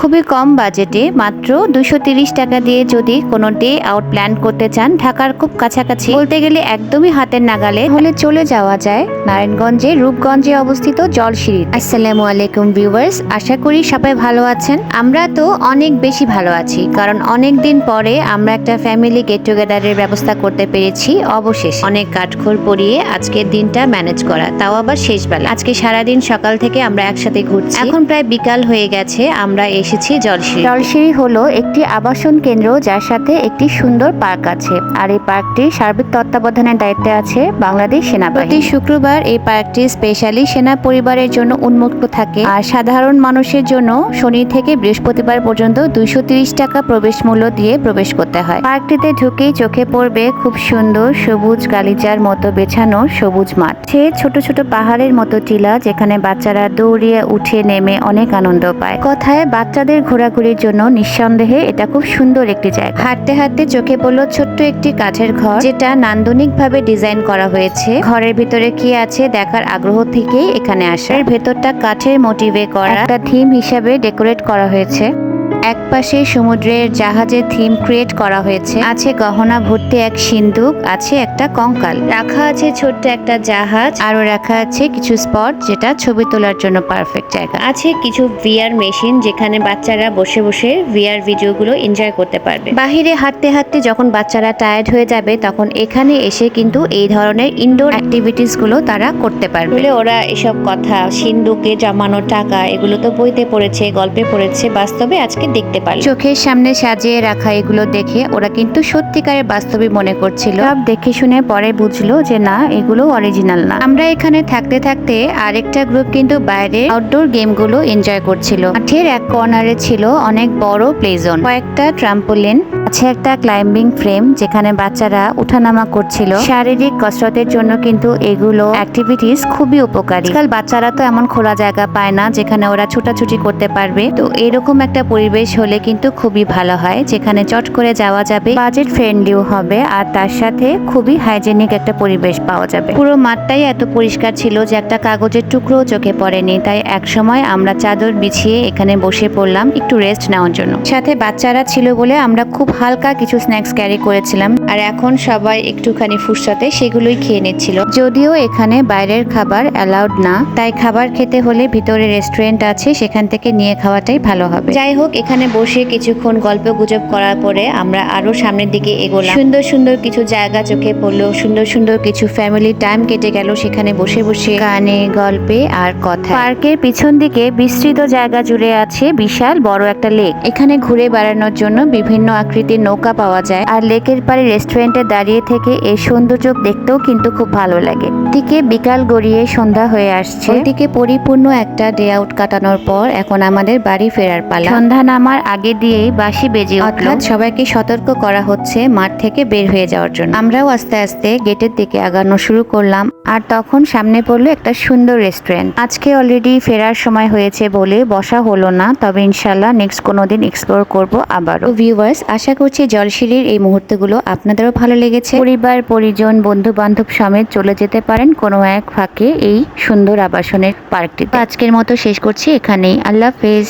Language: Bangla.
খুবই কম বাজেটে মাত্র দুশো টাকা দিয়ে যদি কোনো ডে আউট প্ল্যান করতে চান ঢাকার খুব কাছাকাছি, বলতে গেলে একদমই হাতের নাগালে হলে চলে যাওয়া যায় নারায়ণগঞ্জে, রূপগঞ্জে অবস্থিত জলশিরি আসসালামু আলাইকুম ভিউয়ার্স, আশা করি সবাই ভালো আছেন। আমরা তো অনেক বেশি ভালো আছি, কারণ অনেক দিন পরে আমরা একটা ফ্যামিলি গেট টুগেদারের ব্যবস্থা করতে পেরেছি, অবশেষ। অনেক কাঠখোর পরিয়ে আজকের দিনটা ম্যানেজ করা, তাও আবার শেষবেলা। আজকে সারাদিন সকাল থেকে আমরা একসাথে ঘুরছি। এখন প্রায় বিকাল হয়ে গেছে, আমরা এসেছি জলশিরি জলশিরি হলো একটি আবাসন কেন্দ্র যার সাথে একটি সুন্দর পার্ক আছে। আর এই পার্কটি সার্বিক তত্ত্বাবধানের দায়িত্বে আছে বাংলাদেশ সেনাবাহিনী। প্রতি শুক্রবার এই পার্কটি স্পেশালি সেনা পরিবারের জন্য উন্মুক্ত থাকে। আর সাধারণ মানুষের জন্য শনি থেকে বৃহস্পতিবার পর্যন্ত দুইশো টাকা প্রবেশ মূল্য দিয়ে প্রবেশ করতে হয়। পার্কটিতে ঢুকেই চোখে পড়বে খুব সুন্দর সবুজ গালিচার মতো বেছানো সবুজ মাঠ। সে ছোট ছোট পাহাড়ের মতো টিলা যেখানে বাচ্চারা দৌড়িয়ে উঠে নেমে অনেক আনন্দ পায়। কথায় বাচ্চাদের ঘোরাঘুরির জন্য নিঃসন্দেহে এটা খুব সুন্দর একটি জায়গা। হাঁটতে হাঁটতে চোখে পড়ল ছোট্ট একটি কাঠের ঘর, যেটা নান্দনিক ভাবে ডিজাইন করা হয়েছে। ঘরের ভিতরে কি আছে দেখার আগ্রহ থেকেই এখানে আসা। ভেতরটা কাঠের মোটিভে করা। একটা থিম হিসাবে ডেকোরেট করা হয়েছে। এক পাশে সমুদ্রের জাহাজের থিম ক্রিয়েট করা হয়েছে। আছে গহনা ভর্তি এক সিন্দুক আছে একটা কঙ্কাল। রাখা আছে ছোট্ট একটা জাহাজ আরও রাখা আছে কিছু স্পট যেটা ছবি তোলার জন্য পারফেক্ট জায়গা। আছে কিছু ভিআর মেশিন যেখানে বাচ্চারা বসে বসে ভিআর ভিডিওগুলো এনজয় করতে পারবে। বাহিরে হাঁটতে হাঁটতে যখন বাচ্চারা টায়ার্ড হয়ে যাবে, তখন এখানে এসে কিন্তু এই ধরনের ইনডোর অ্যাক্টিভিটিসগুলো তারা করতে পারবে। ওরা এসব কথা, সিন্ধুকে জমানো টাকা, এগুলো তো বইতে পড়েছে, গল্পে পড়েছে, বাস্তবে আজকে দেখতে পারল। চোখের সামনে সাজিয়ে রাখা এগুলো দেখে ওরা কিন্তু সত্যিকারের বাস্তবে মনে করছিল। সব দেখে শুনে পরে বুঝলো যে না, এগুলো অরিজিনাল না। আমরা এখানে থাকতে থাকতে আরেকটা গ্রুপ কিন্তু বাইরে আউটডোর গেমগুলো এনজয় করছিল। মাঠের এক কর্নারে ছিল অনেক বড় প্লে জোন কয়েকটা ট্রাম্পোলিন আছে একটা ক্লাইম্বিং ফ্রেম যেখানে বাচ্চারা উঠানামা করছিল। শারীরিক কসরতের জন্য কিন্তু এগুলো অ্যাক্টিভিটিস খুবই উপকারী। আজকাল বাচ্চারা তো এমন খোলা জায়গা পায় না যেখানে ওরা ছোটাছুটি করতে পারবে। তো এরকম একটা পরিবেশ হলে কিন্তু খুবই ভালো হয়, যেখানে চট করে যাওয়া যাবে বাজেট ফ্রেন্ডলিও হবে, আর তার সাথে খুবই হাইজেনিক একটা পরিবেশ পাওয়া যাবে। পুরো মাঠটাই এত পরিষ্কার ছিল যে একটা কাগজের টুকরোও চোখে পড়েনি, তাই এক সময় আমরা চাদর বিছিয়ে এখানে বসে পড়লাম, একটু রেস্ট নেওয়ার জন্য। সাথে বাচ্চারা ছিল বলে আমরা খুব হালকা কিছু স্ন্যাক্স ক্যারি করেছিলাম, আর এখন সবাই একটুখানি ফুরসতে সেগুলোই খেয়ে নিচ্ছিল। যদিও এখানে বাইরের খাবার অ্যালাউড না, তাই খাবার খেতে হলে ভিতরে রেস্টুরেন্ট আছে, সেখান থেকে নিয়ে খাওয়াটাই ভালো হবে। যাই হোক এখানে বসে কিছুক্ষণ গল্প গুজব করার পরে আমরা আরও সামনের দিকে এগোলাম। সুন্দর সুন্দর কিছু জায়গা চোখে পড়ল, সুন্দর সুন্দর কিছু ফ্যামিলি টাইম কেটে গেল, সেখানে বসে বসে গানে, গল্পে আর কথা পার্কের পিছন দিকে বিস্তৃত জায়গা জুড়ে আছে বিশাল বড় একটা লেক এখানে ঘুরে বেড়ানোর জন্য বিভিন্ন আকৃতির নৌকা পাওয়া যায়। আর লেকের পাড়ে রেস্টুরেন্টে দাঁড়িয়ে থেকে এই সৌন্দর্য দেখতেও কিন্তু খুব ভালো লাগে। দিকে বিকাল গড়িয়ে সন্ধ্যা হয়ে আসছে। ওইদিকে পরিপূর্ণ একটা ডে আউট কাটানোর পর এখন আমাদের বাড়ি ফেরার পালা। সন্ধ্যা নামার আগে দিয়েই বাসি বেজে অর্থাৎ সবাইকে সতর্ক করা হচ্ছে মাঠ থেকে বের হয়ে যাওয়ার জন্য। আমরাও আস্তে আস্তে গেটের দিকে আগানো শুরু করলাম আর তখন সামনে পড়ল একটা সুন্দর রেস্টুরেন্ট। আজকে অলরেডি ফেরার সময় হয়েছে বলে বসা হলো না, তবে ইনশাল্লাহ নেক্সট কোনো দিন এক্সপ্লোর করব আবারও। ভিউয়ার্স আশা করছি জলশিরির এই মুহূর্তগুলো আপনাদেরও ভালো লেগেছে। পরিবার, পরিজন বন্ধু বান্ধব সমেত চলে যেতে পারেন কোনো এক ফাঁকে এই সুন্দর আবাসনের পার্কটিতে। আজকের মতো শেষ করছি এখানেই। আল্লাহ হাফেজ।